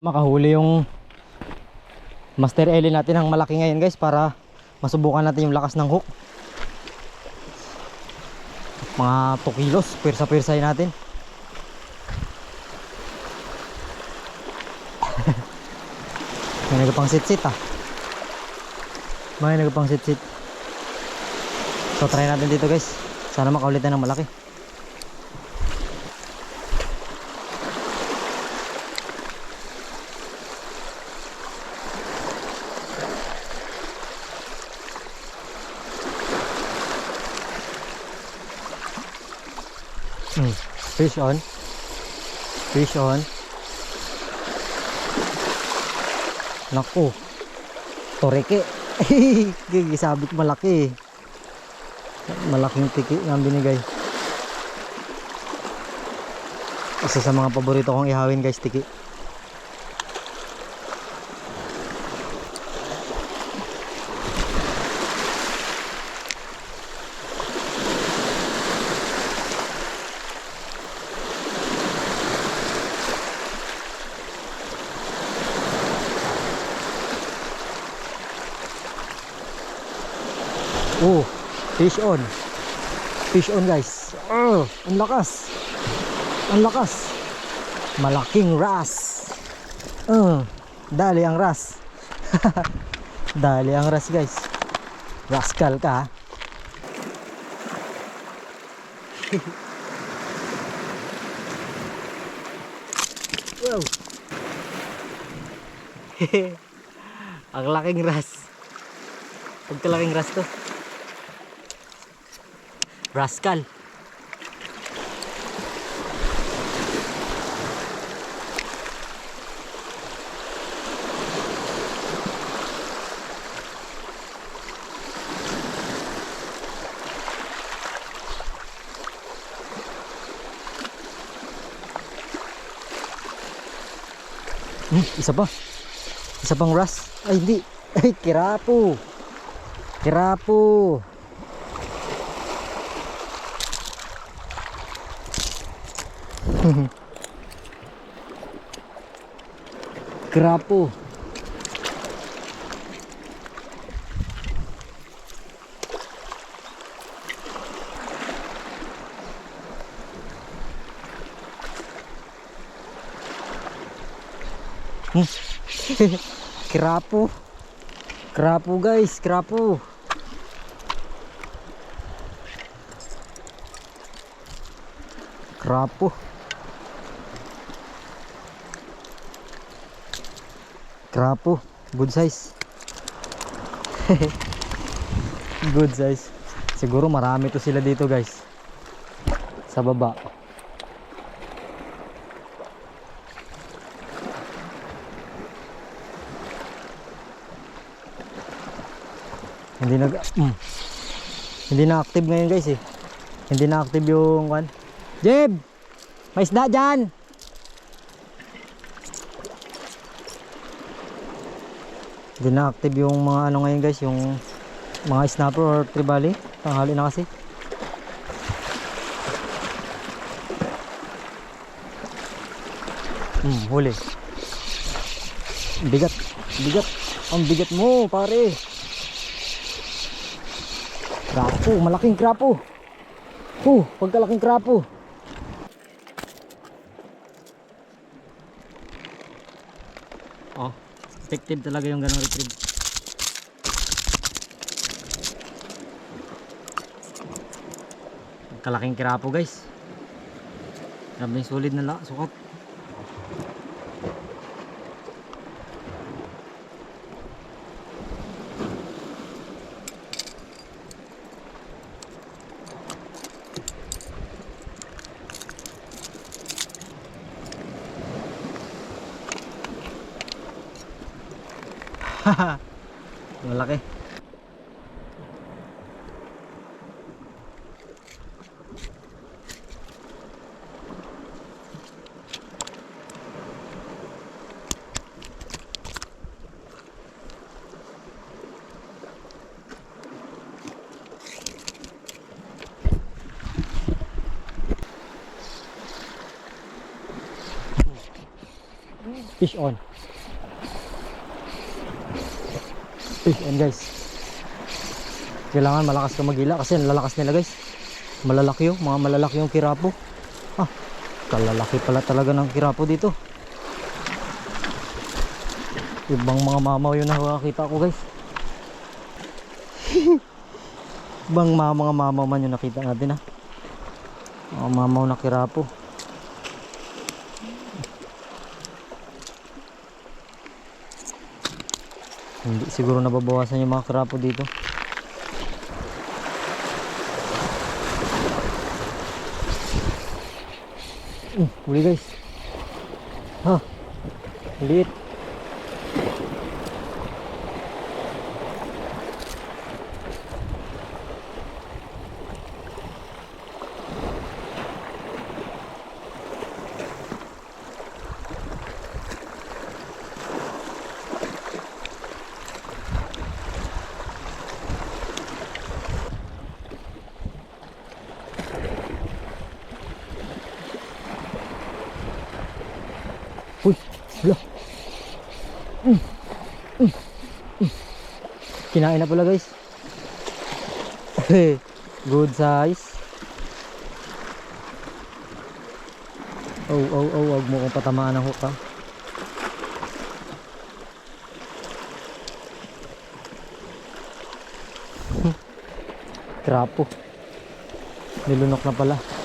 makahuli yung Master Ellie natin ng malaki ngayon guys para masubukan natin yung lakas ng hook. Mga 2 kilos pwersa pwersahin natin. May nagpang sit sit ah. May nagpang sit sit so try natin dito guys. Sana makaulitan ng malaki Hmm. Fish on. Fish on. Naku. Toreke. Gigi, sabi ko malaki. Malaking tiki ang binigay. Isa sa mga paborito kong ihawin guys, tiki. Oh, fish on. Fish on guys. Oh, ang lakas. Ang lakas. Malaking ras. Oh, dali ang ras. dali ang ras guys. Rascal ka. wow. ang laking ras. Pagkalaking ras to. Rascal. Hmm, isa pa. Isa pang ras. Ay, hindi. Ay, kirapo. Kirapo. Krapo. Hmm. Krapo. Krapo guys, krapo. Krapo. Krapo, good size. good size. Siguro marami to sila dito, guys. Sa baba. Hindi nag. Hindi na active ngayon, guys, eh. Hindi na active yung kan. Jeb! May isda dyan! Hindi na active yung mga ano ngayon guys, yung mga snapper or tribali. Tanghali na kasi. Hmm, huli. Bigat, bigat. Ang bigat mo, pare. Krapo, malaking krapo. Oh, pagkalaking krapo. Effective talaga yung ganong retrieve. Kalaking kirapo guys. Grabe solid na la, sukat. Malaki. fish on Fish on guys. Kailangan malakas ka magila kasi ang lalakas nila guys. Malalaki yung, mga malalaki yung kirapo. Ah, kalalaki pala talaga ng kirapo dito. Ibang mga mamaw yung nakakita ko guys. Ibang mga, mga mamaw man yung nakita natin ha. Mga mamaw na kirapo. Hindi siguro nababawasan yung mga kirapo dito. Uh, huli guys. Ha. Liit. Uy, hala. Mm. Mm. Mm. Kinain na pala guys. Good size. Oh, oh, oh, wag mo kong patamaan ng hook ha. Trapo. Nilunok na pala.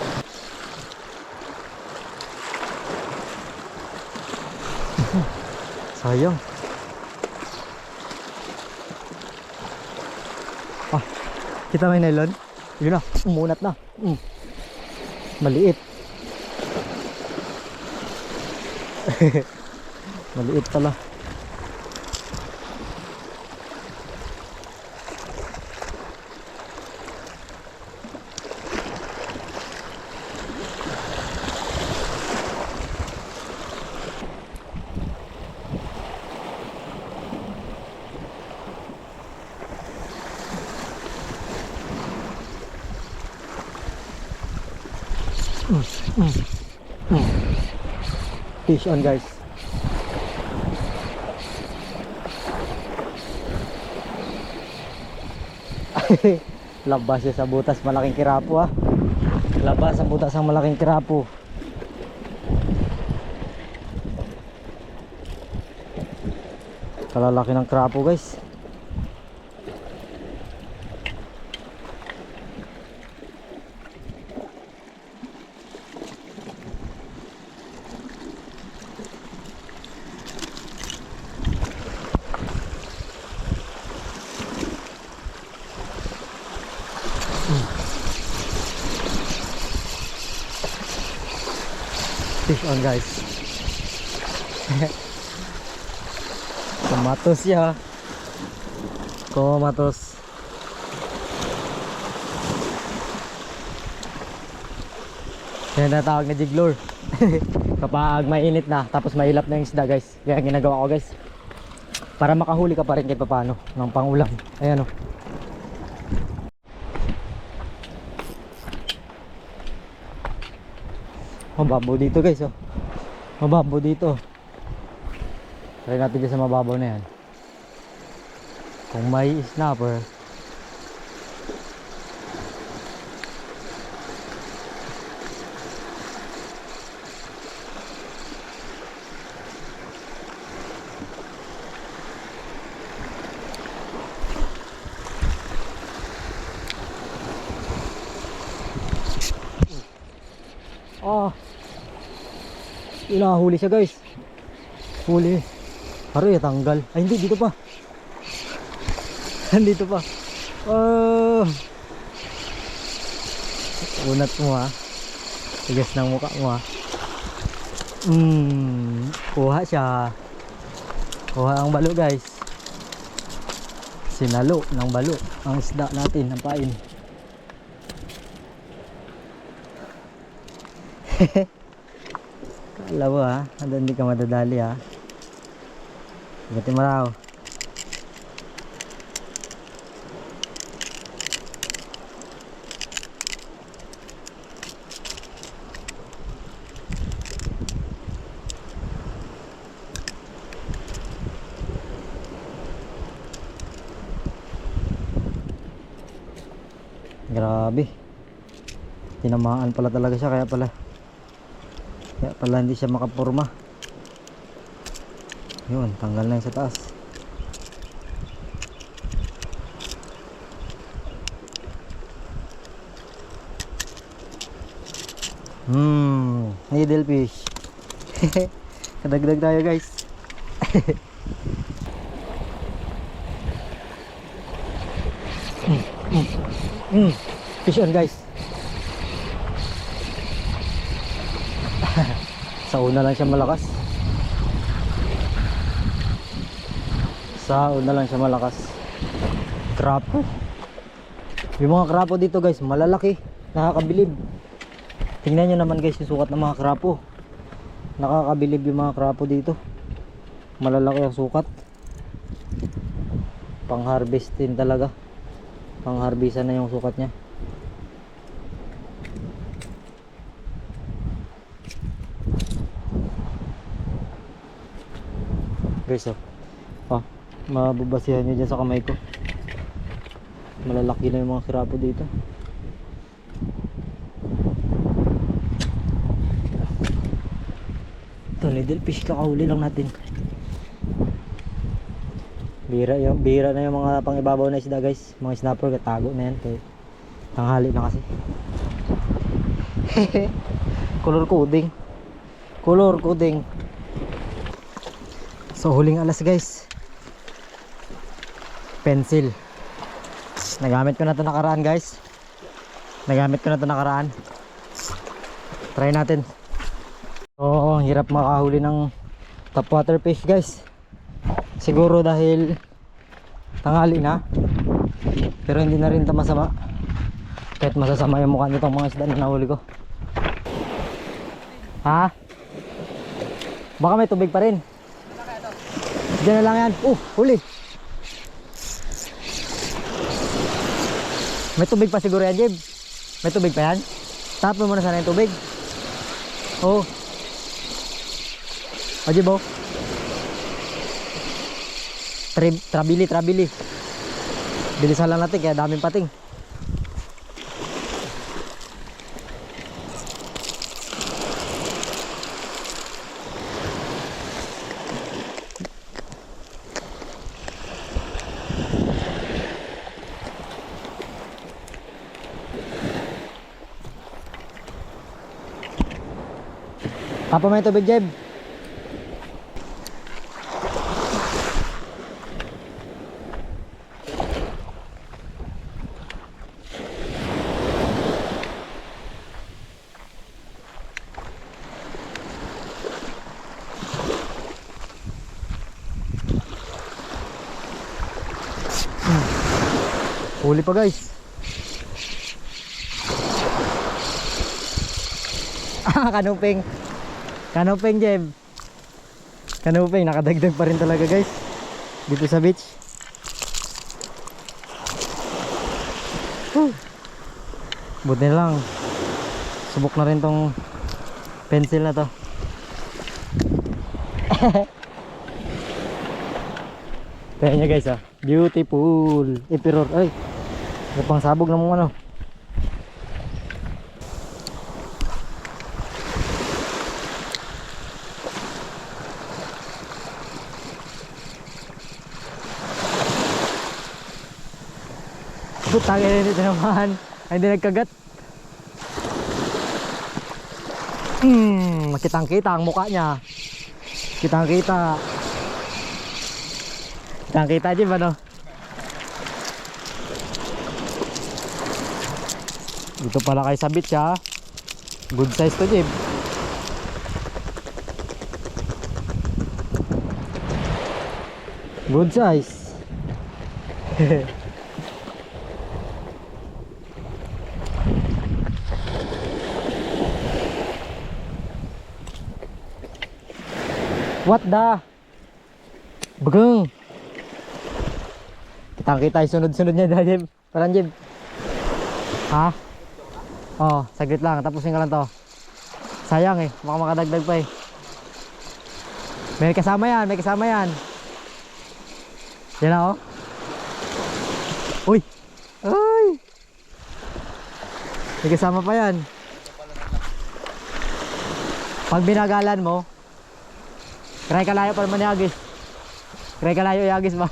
Sayang. Ah, kita yung nylon? Yun na, umunat na. Mm. Maliit. Maliit pala. Fish on guys. Labas siya sa butas malaking kirapo ah. Labas sa butas ang malaking kirapo. Kalalaki ng krapo guys. Fish on guys. Kumatos siya. Kumatos. Yan na tawag na jiglor. Kapag mainit na, tapos mailap na yung isda guys. Kaya ginagawa ko guys. Para makahuli ka pa rin kahit papano ng pangulam. Ayan o. Mababaw dito guys oh. Mababaw dito. Try natin dyan sa mababaw na yan. Kung may snapper. Ah. Inahuli siya guys. Huli. Aray, tanggal. Ay, hindi. Dito pa. Dito pa. Oh. Unat mo ha. Tigas ng mukha mo ha. Hmm. Kuha siya. Kuha ang balo guys. Sinalo ng balo. Ang isda natin. Ang pain. Kala mo ha, hindi ka madadali ha. Buti mo. Grabe. Tinamaan pala talaga siya kaya pala pala hindi siya makapurma. Yun, tanggal na yung sa taas. Hmm, needlefish. Kadagdag tayo guys. Mm, fish on guys. Sa una lang siya malakas. Sa una lang siya malakas. Krapo. Yung mga krapo dito guys, malalaki. Nakakabilib. Tingnan nyo naman guys yung sukat ng mga krapo. Nakakabilib yung mga krapo dito. Malalaki ang sukat. Pang harvest din talaga. Pang harvestan na yung sukat niya. Guys oh. Ah, mababasihan nyo dyan sa kamay ko. Malalaki na yung mga krapo dito. Ito, needlefish kakahuli lang natin. Bira, yung, bira na yung mga pangibabaw na isda guys. Mga snapper, katago na yan. Kaya, tanghali na kasi. Color coding. Color coding. So, huling alas guys. Pencil. Nagamit ko na ito nakaraan guys. Nagamit ko na ito nakaraan. Try natin. Oo, ang hirap makahuli ng topwater fish guys. Siguro dahil tanghali na. Pero hindi na rin ito masama. Kahit masasama yung mukha nitong mga isda na nahuli ko. Ha? Baka may tubig pa rin. Diyan na lang yan. Uh, huli. May tubig pa siguro yan, Jeb. May tubig pa yan. Tapon mo na sana yung tubig. Oh. O, Jeb, oh. Tri trabili, trabili. Bilisan lang natin kaya daming pating. Tapon mo yung tubig, Jeb. Huli pa guys. Ah, kanuping. Kanuping, Jeb. Kanuping, nakadagdag pa rin talaga guys. Dito sa beach. Buti lang. Subok na rin tong pencil na to. Kaya nyo guys ah. Beautiful. Ipiror. Ay. May pang sabog na mong ano. Putang ina nito naman. Ay, hindi nagkagat. Hmm, kitang kita ang mukha niya. Kitang kita. Kitang kita din ba no? Dito pala kay sa beach ha. Good size to Jib. Good size. What the? Bagong. Kitang kita yung sunod-sunod niya dahil Jib. Parang Jib. Ha? Oh, saglit lang. Tapusin ka lang to. Sayang eh. Baka makadagdag pa eh. May kasama yan. May kasama yan. Yan na oh. Uy. Ay. May kasama pa yan. Pag binagalan mo, kray kalayo pa naman ni Agis. Kray kalayo yung Agis ba?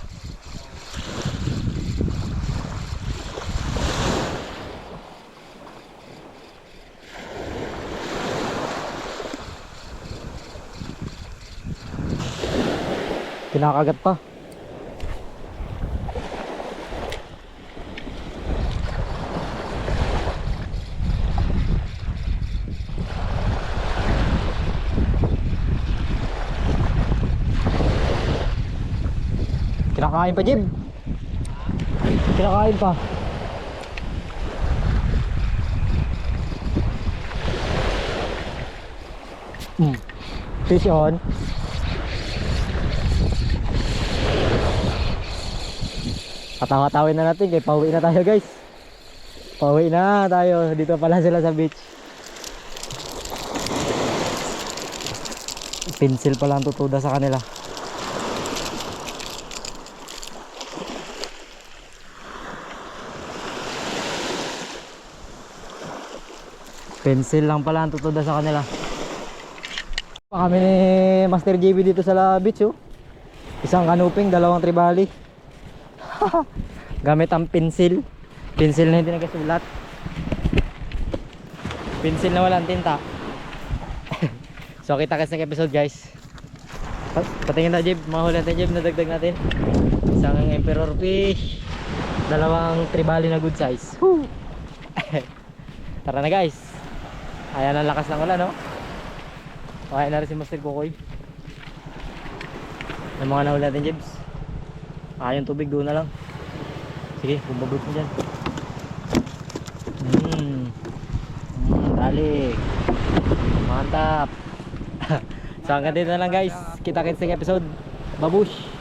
Kinakagat pa. Kinakain pa, Jib. Kinakain pa. Hmm. Fish on. Patawa-tawin na natin kay pauwi na tayo guys. Pauwi na tayo. Dito pala sila sa beach. Pencil pala ang tutuda sa kanila. Pencil lang pala ang tutuda sa kanila. Pa kami ni Master JB dito sa la beach oh. Isang kanuping, dalawang tribali. Gamit ang pencil. Pencil na hindi nagasulat. Pencil na walang tinta. so kita kasi ng episode guys. Pa- Patingin na Jib, mga huli natin Jib, nadagdag natin. Isang emperor fish. Dalawang tribali na good size. Tara na guys. Ayan ang lakas ng ulan no. Okay na rin si Master Kukoy. Yung mga nahuli natin Jibs. Ah, yung tubig doon na lang. Sige, bumabot mo dyan. Hmm. Hmm, dali. Mantap. so hanggang dito na lang guys. Kita-kits sa episode. Babush.